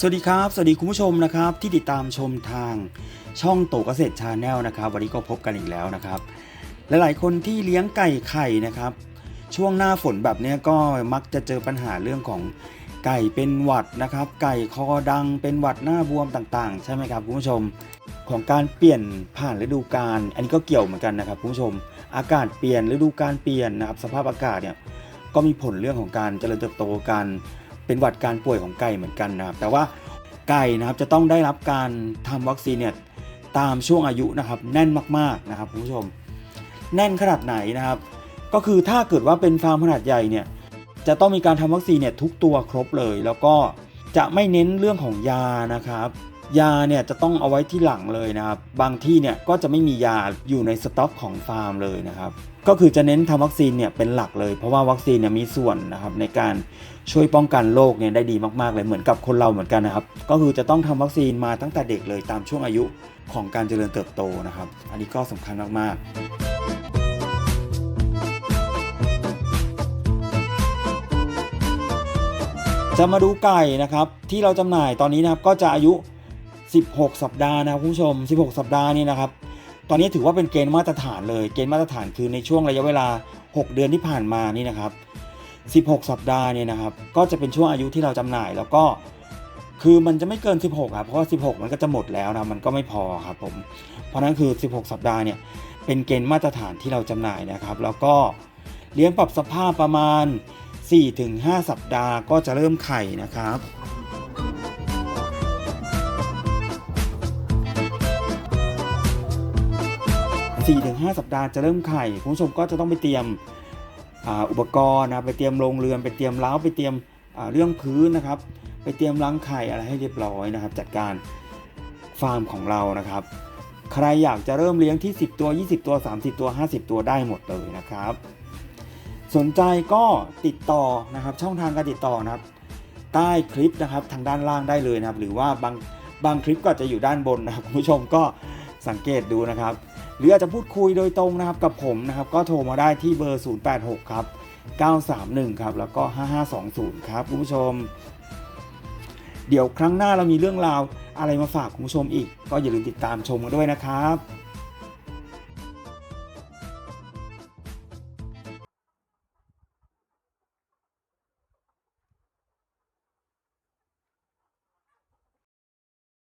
สวัสดีครับ สวัสดีคุณผู้ชมนะครับที่ติดตามชมทางช่องโตเกษตรชาแนลนะครับ วันนี้ก็พบกันอีกแล้วนะครับ หลายๆ คนที่เลี้ยงไก่ไข่นะครับ ช่วงหน้าฝนแบบนี้ก็มักจะเจอปัญหาเรื่องของไก่เป็นหวัดนะครับ ไก่คอดังเป็นหวัดหน้าบวมต่างๆ ใช่ไหมครับคุณผู้ชมของการเปลี่ยนผ่านฤดูกาลอันนี้ก็เกี่ยวเหมือนกันนะครับคุณผู้ชม อากาศเปลี่ยนฤดูกาลเปลี่ยนนะครับสภาพอากาศเนี่ยก็มีผลเรื่องของการเจริญเติบโตการ เป็นหวัดการป่วยของไก่เหมือนกันนะครับ แต่ว่าไก่นะครับจะต้องได้รับการทำวัคซีนเนี่ยตามช่วงอายุนะครับ แน่นมากๆนะครับคุณผู้ชม แน่นขนาดไหนนะครับ ก็คือถ้าเกิดว่าเป็นฟาร์มขนาดใหญ่เนี่ยจะต้องมีการทำวัคซีนเนี่ยทุกตัวครบเลย แล้วก็จะไม่เน้นเรื่องของยานะครับ ยาเนี่ยจะต้องเอาไว้ที่หลังเลยนะครับ บางที่เนี่ยก็จะไม่มียาอยู่ในสต็อกของฟาร์มเลยนะครับ ก็คือจะเน้นทำวัคซีนเนี่ยเป็นหลักเลย เพราะว่าวัคซีนเนี่ยมีส่วนนะครับในการช่วยป้องกันโรคเนี่ยได้ดีมากๆเลยเหมือนกับคนเราเหมือนกันนะครับ ก็คือจะต้องทำวัคซีนมาตั้งแต่เด็กเลยตามช่วงอายุของการเจริญเติบโตนะครับ อันนี้ก็สำคัญมากๆจะมาดูไก่นะครับที่เราจำหน่ายตอนนี้นะครับก็จะอายุ 16 สัปดาห์นะครับคุณผู้ชม 16 สัปดาห์นี่นะครับ ตอนนี้ถือว่าเป็นเกณฑ์มาตรฐานเลย เกณฑ์มาตรฐานคือในช่วงระยะเวลา 6 เดือนที่ผ่านมานี่นะครับ 16 สัปดาห์เนี่ยนะครับ ก็จะเป็นช่วงอายุที่เราจำหน่ายแล้วก็คือมันจะไม่เกิน 16ครับเพราะว่า 16 มันก็จะหมดแล้วนะมันก็ไม่พอครับผม เพราะนั้นคือ 16 สัปดาห์เนี่ยเป็นเกณฑ์มาตรฐานที่เราจำหน่ายนะครับ แล้วก็เลี้ยงปรับสภาพประมาณ 4-5 สัปดาห์ก็จะเริ่มไข่นะครับ 4-5 สัปดาห์จะเริ่มไข่คุณผู้ชมก็จะต้องไปเตรียมอ,อุปกรณ์นะไปเตรียมโรงเรือนไปเตรียมเล้าไปเตรียมเรื่องพื้นนะครับ ไปเตรียมรังไข่อะไรให้เรียบร้อยนะครับ จัดการฟาร์มของเรานะครับ ใครอยากจะเริ่มเลี้ยงที่ 10 ตัว 20 ตัว 30 ตัว 50 ตัวได้หมดเลยนะครับ สนใจก็ติดต่อนะครับช่องทางการติดต่อนะครับ ใต้คลิปนะครับทางด้านล่างได้เลยนะครับ หรือว่าบางบางคลิปก็จจะอยู่ด้านบนนะครับคุณผู้ชมก็สังเกตดูนะครับ หรืออาจจะพูดคุยโดยตรงนะครับกับผมนะครับก็โทรมาได้ที่เบอร์ 086 ครับ 931 ครับ แล้วก็ 5520 ครับคุณผู้ชม เดี๋ยวครั้งหน้าเรามีเรื่องราวอะไรมาฝากคุณผู้ชมอีก ก็อย่าลืมติดตามชมกันด้วยนะครับ